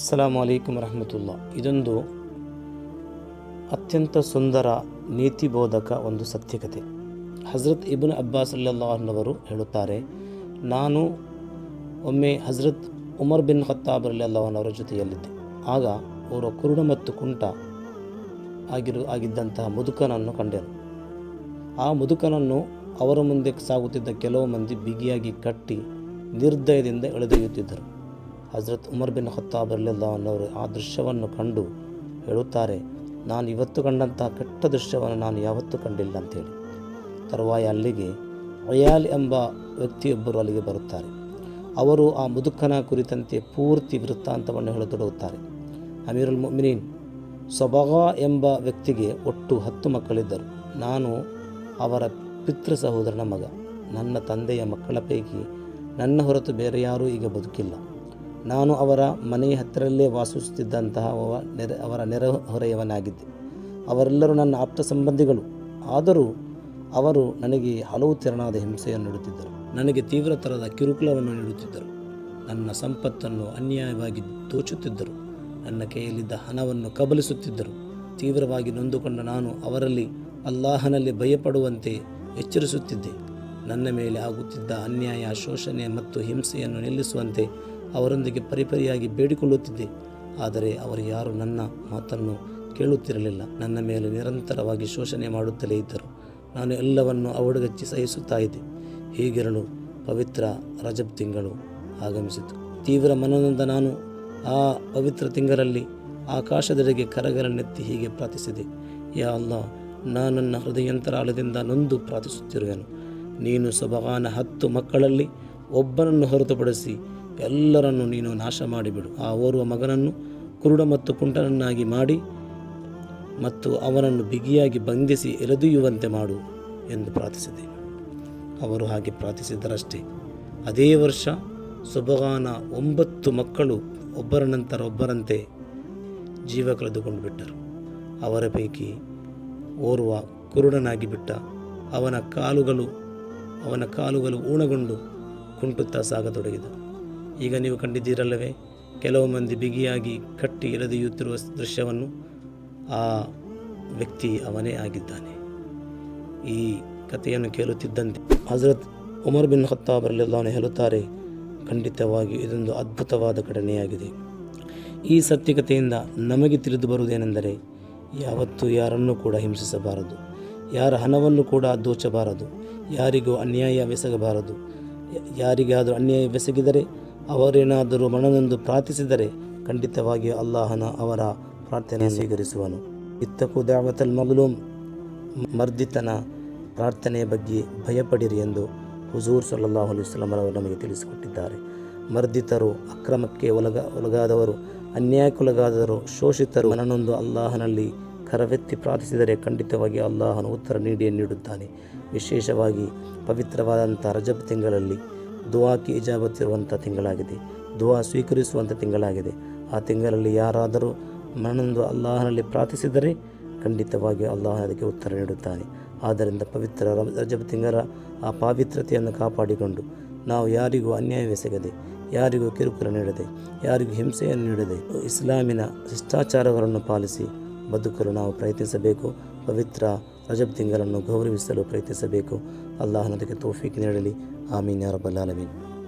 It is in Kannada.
ಅಸ್ಸಲಾಮು ಅಲೈಕುಮ್ ರಹಮತುಲ್ಲಾ. ಇದೊಂದು ಅತ್ಯಂತ ಸುಂದರ ನೀತಿಬೋಧಕ ಒಂದು ಸತ್ಯಕತೆ. ಹಜರತ್ ಇಬ್ನ್ ಅಬ್ಬಾಸ್ ಅಲ್ಲವರು ಹೇಳುತ್ತಾರೆ, ನಾನು ಒಮ್ಮೆ ಹಜರತ್ ಉಮರ್ ಬಿನ್ ಖತ್ತಾಬ್ ಅಲ್ಲವನವರ ಜೊತೆಯಲ್ಲಿದ್ದೆ. ಆಗ ಅವರ ಕುರುಡ ಮತ್ತು ಕುಂಟ ಆಗಿರು, ಆಗಿದ್ದಂತಹ ಮುದುಕನನ್ನು ಕಂಡೆನು. ಆ ಮುದುಕನನ್ನು ಅವರ ಮುಂದೆ ಸಾಗುತ್ತಿದ್ದ ಕೆಲವು ಮಂದಿ ಬಿಗಿಯಾಗಿ ಕಟ್ಟಿ ನಿರ್ದಯದಿಂದ ಎಳೆದೊಯ್ಯುತ್ತಿದ್ದರು. ಹಜರತ್ ಉಮರ್ ಬಿನ್ ಖತ್ತಾಬ್ ಅನ್ನೋರು ಆ ದೃಶ್ಯವನ್ನು ಕಂಡು ಹೇಳುತ್ತಾರೆ, ನಾನು ಇವತ್ತು ಕಂಡಂತಹ ಕೆಟ್ಟ ದೃಶ್ಯವನ್ನು ನಾನು ಯಾವತ್ತೂ ಕಂಡಿಲ್ಲ ಅಂತೇಳಿ. ತರುವಾಯ ಅಲ್ಲಿಗೆ ಅಯಾಲ್ ಎಂಬ ವ್ಯಕ್ತಿಯೊಬ್ಬರು ಅಲ್ಲಿಗೆ ಬರುತ್ತಾರೆ. ಅವರು ಆ ಮುದುಕನ ಕುರಿತಂತೆ ಪೂರ್ತಿ ವೃತ್ತಾಂತವನ್ನು ಹೇಳತೊಡಗುತ್ತಾರೆ. ಅಮೀರುಲ್ ಮುಮಿನೀನ್, ಸೊಬಗಾ ಎಂಬ ವ್ಯಕ್ತಿಗೆ ಒಟ್ಟು ಹತ್ತು ಮಕ್ಕಳಿದ್ದರು. ನಾನು ಅವರ ಪಿತೃ ಸಹೋದರನ ಮಗ. ನನ್ನ ತಂದೆಯ ಮಕ್ಕಳ ಪೈಕಿ ನನ್ನ ಹೊರತು ಬೇರೆ ಯಾರೂ ಈಗ ಬದುಕಿಲ್ಲ. ನಾನು ಅವರ ಮನೆಯ ಹತ್ತಿರಲ್ಲೇ ವಾಸಿಸುತ್ತಿದ್ದಂತಹ ನೆರೆ ಅವರ ನೆರೆಹೊರೆಯವನಾಗಿದ್ದೆ. ಅವರೆಲ್ಲರೂ ನನ್ನ ಆಪ್ತ ಸಂಬಂಧಿಗಳು. ಆದರೂ ಅವರು ನನಗೆ ಹಲವು ತೆರನಾದ ಹಿಂಸೆಯನ್ನು ನೀಡುತ್ತಿದ್ದರು. ನನಗೆ ತೀವ್ರ ತೀವ್ರತರದ ಕಿರುಕುಳವನ್ನು ನೀಡುತ್ತಿದ್ದರು. ನನ್ನ ಸಂಪತ್ತನ್ನು ಅನ್ಯಾಯವಾಗಿ ದೋಚುತ್ತಿದ್ದರು. ನನ್ನ ಕೈಯಲ್ಲಿದ್ದ ಹಣವನ್ನು ಕಬಲಿಸುತ್ತಿದ್ದರು. ತೀವ್ರವಾಗಿ ನೊಂದುಕೊಂಡ ನಾನು ಅವರಲ್ಲಿ ಅಲ್ಲಾಹನಲ್ಲಿ ಭಯಪಡುವಂತೆ ಎಚ್ಚರಿಸುತ್ತಿದ್ದೆ. ನನ್ನ ಮೇಲೆ ಆಗುತ್ತಿದ್ದ ಅನ್ಯಾಯ, ಶೋಷಣೆ ಮತ್ತು ಹಿಂಸೆಯನ್ನು ನಿಲ್ಲಿಸುವಂತೆ ಅವರೊಂದಿಗೆ ಪರಿಪರಿಯಾಗಿ ಬೇಡಿಕೊಳ್ಳುತ್ತಿದ್ದೆ. ಆದರೆ ಅವರು ಯಾರು ನನ್ನ ಮಾತನ್ನು ಕೇಳುತ್ತಿರಲಿಲ್ಲ. ನನ್ನ ಮೇಲೆ ನಿರಂತರವಾಗಿ ಶೋಷಣೆ ಮಾಡುತ್ತಲೇ ಇದ್ದರು. ನಾನು ಎಲ್ಲವನ್ನು ಅವಡುಗಚ್ಚಿ ಸಹಿಸುತ್ತಾ ಇದ್ದೆ. ಹೀಗಿರಲು ಪವಿತ್ರ ರಜಬ್ ತಿಂಗಳು ಆಗಮಿಸಿತು. ತೀವ್ರ ಮನನೊಂದ ನಾನು ಆ ಪವಿತ್ರ ತಿಂಗಳಲ್ಲಿ ಆಕಾಶದೆಡೆಗೆ ಕರಗರನ್ನೆತ್ತಿ ಹೀಗೆ ಪ್ರಾರ್ಥಿಸಿದೆ. ಯಾ ಅಲ್ಲ ನಾನು ನನ್ನ ಹೃದಯಂತರಾಳದಿಂದ ನೊಂದು ಪ್ರಾರ್ಥಿಸುತ್ತಿರುವೆನು. ನೀನು ಸೊಬಗಾನ ಹತ್ತು ಮಕ್ಕಳಲ್ಲಿ ಒಬ್ಬನನ್ನು ಹೊರತುಪಡಿಸಿ ಎಲ್ಲರನ್ನು ನೀನು ನಾಶ ಮಾಡಿಬಿಡು. ಆ ಓರ್ವ ಮಗನನ್ನು ಕುರುಡ ಮತ್ತು ಕುಂಟನನ್ನಾಗಿ ಮಾಡಿ ಮತ್ತು ಅವನನ್ನು ಬಿಗಿಯಾಗಿ ಬಂಧಿಸಿ ಎಲೆದುಯುವಂತೆ ಮಾಡು ಎಂದು ಪ್ರಾರ್ಥಿಸಿದೆ. ಅವರು ಹಾಗೆ ಪ್ರಾರ್ಥಿಸಿದ್ದರಷ್ಟೇ ಅದೇ ವರ್ಷ ಸೊಬಗಾನ ಒಂಬತ್ತು ಮಕ್ಕಳು ಒಬ್ಬರ ನಂತರ ಒಬ್ಬರಂತೆ ಜೀವ ಕಳೆದುಕೊಂಡು ಬಿಟ್ಟರು. ಅವರ ಪೈಕಿ ಓರ್ವ ಕುರುಡನಾಗಿ ಬಿಟ್ಟ ಅವನ ಕಾಲುಗಳು ಅವನ ಕಾಲುಗಳು ಊಣಗೊಂಡು ಕುಂಟುತ್ತಾ ಸಾಗತೊಡಗಿದ ಈಗ ನೀವು ಕಂಡಿದ್ದೀರಲ್ಲವೇ? ಕೆಲವು ಮಂದಿ ಬಿಗಿಯಾಗಿ ಕಟ್ಟಿ ಎಳೆದೆಯುತ್ತಿರುವ ದೃಶ್ಯವನ್ನು ಆ ವ್ಯಕ್ತಿ ಅವನೇ ಆಗಿದ್ದಾನೆ. ಈ ಕಥೆಯನ್ನು ಕೇಳುತ್ತಿದ್ದಂತೆ ಹಜರತ್ ಉಮರ್ ಬಿನ್ ಖತ್ತಾಬರಲ್ಲಾನು ಹೇಳುತ್ತಾರೆ ಖಂಡಿತವಾಗಿ ಇದೊಂದು ಅದ್ಭುತವಾದ ಘಟನೆಯಾಗಿದೆ. ಈ ಸತ್ಯಕತೆಯಿಂದ ನಮಗೆ ತಿಳಿದು ಬರುವುದೇನೆಂದರೆ, ಯಾವತ್ತೂ ಯಾರನ್ನೂ ಕೂಡ ಹಿಂಸಿಸಬಾರದು. ಯಾರ ಹಣವನ್ನು ಕೂಡ ದೋಚಬಾರದು. ಯಾರಿಗೂ ಅನ್ಯಾಯ ಬೆಸಗಬಾರದು ಯಾರಿಗಾದರೂ ಅನ್ಯಾಯವೆಸಗಿದರೆ ಅವರೇನಾದರೂ ಮನನೊಂದು ಪ್ರಾರ್ಥಿಸಿದರೆ ಖಂಡಿತವಾಗಿ ಅಲ್ಲಾಹನ ಅವರ ಪ್ರಾರ್ಥನೆ ಸ್ವೀಕರಿಸುವನು. ಇತ್ತಕು ದಾವತಲ್ ಮಗಲೂಮ್ ಮರ್ದಿತನ ಪ್ರಾರ್ಥನೆಯ ಬಗ್ಗೆ ಭಯಪಡಿರಿ ಎಂದು ಹುಜೂರ್ ಸಲ್ಲಾಹು ಅಲೈವಲ್ಲಂ ಅವರು ನಮಗೆ ತಿಳಿಸಿಕೊಟ್ಟಿದ್ದಾರೆ. ಮರ್ದಿತರು ಅಕ್ರಮಕ್ಕೆ ಒಲಗ ಒಲಗಾದವರು ಅನ್ಯಾಯಕ್ಕೊಲಗಾದವರು ಶೋಷಿತರು ಮನನೊಂದು ಅಲ್ಲಾಹನಲ್ಲಿ ಕರವೆತ್ತಿ ಪ್ರಾರ್ಥಿಸಿದರೆ ಖಂಡಿತವಾಗಿ ಅಲ್ಲಾಹನು ಉತ್ತರ ನೀಡಿಯೇ ನೀಡುತ್ತಾನೆ. ವಿಶೇಷವಾಗಿ ಪವಿತ್ರವಾದಂಥ ರಜಬ್ ತಿಂಗಳಲ್ಲಿ ದುವಾಕಿ ಇಜಾಬತ್ತಿರುವಂಥ ತಿಂಗಳಾಗಿದೆ. ದುವಾ ಸ್ವೀಕರಿಸುವಂಥ ತಿಂಗಳಾಗಿದೆ. ಆ ತಿಂಗಳಲ್ಲಿ ಯಾರಾದರೂ ಮನನೊಂದು ಅಲ್ಲಾಹನಲ್ಲಿ ಪ್ರಾರ್ಥಿಸಿದರೆ ಖಂಡಿತವಾಗಿ ಅಲ್ಲಾಹ ಅದಕ್ಕೆ ಉತ್ತರ ನೀಡುತ್ತಾನೆ. ಆದ್ದರಿಂದ ಪವಿತ್ರ ರಜಬ ತಿಂಗಳ ಆ ಪಾವಿತ್ರತೆಯನ್ನು ಕಾಪಾಡಿಕೊಂಡು ನಾವು ಯಾರಿಗೂ ಅನ್ಯಾಯವೆಸಗದೆ ಯಾರಿಗೂ ಕಿರುಕುಳ ನೀಡದೆ, ಯಾರಿಗೂ ಹಿಂಸೆಯನ್ನು ನೀಡದೆ ಇಸ್ಲಾಮಿನ ಶಿಷ್ಟಾಚಾರಗಳನ್ನು ಪಾಲಿಸಿ ಬದುಕಲು ನಾವು ಪ್ರಯತ್ನಿಸಬೇಕು. ಪವಿತ್ರ ರಜಬ್ ತಿಂಗಳನ್ನು ಗೌರವಿಸಲು ಪ್ರಯತ್ನಿಸಬೇಕು. ಅಲ್ಲಾಹನದಕ್ಕೆ ತೋಫೀಕ್ ನೀಡಲಿ. ಆಮೀನ್ ಯಾರಬಲ್ಲಾಲಮೀನ್